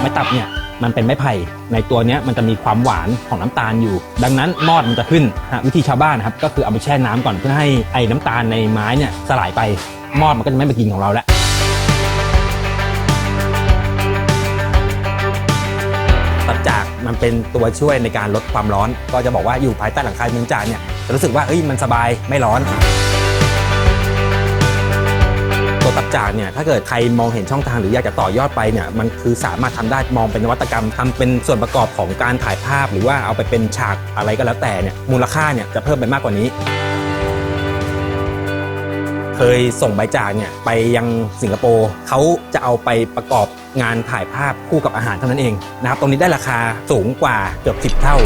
ไม้ตับเนี่ยมันเป็นไม้ไผ่ในตัวเนี้ยมันจะมีความหวานของน้ำตาลอยู่ ดังนั้นมอดมันจะขึ้นวิธีชาวบ้านนะครับก็คือเอาไปแช่น้ำก่อนเพื่อให้ไอ้น้ำตาลในไม้เนี่ยสลายไปมอดมันก็จะไม่มากินของเราแล้วตับจากมันเป็นตัวช่วยในการลดความร้อน ก็จะบอกว่าอยู่ภายใต้หลังคาเมืองจากเนี่ยจะรู้สึกว่าเอ้ยมันสบายไม่ร้อนับจากเนี่ยถ้าเกิดใครมองเห็นช่องทางหรืออยากจะต่อยอดไปเนี่ยมันคือสามารถทำได้มองเป็นนวัตกรรมทำเป็นส่วนประกอบของการถ่ายภาพ หรือว่าเอาไปเป็นฉากอะไรก็แล้วแต่เนี่ยมูลค่าเนี่ยจะเพิ่มไปมากกว่านี้เคยส่งใบจากเนี่ยไปยังสิงคโปร์เขาจะเอาไปประกอบงานถ่ายภาพคู่กับอาหารเท่านั้นเองนะครับตรงนี้ได้ราคาสูงกว่าเกือบ 10 เท่า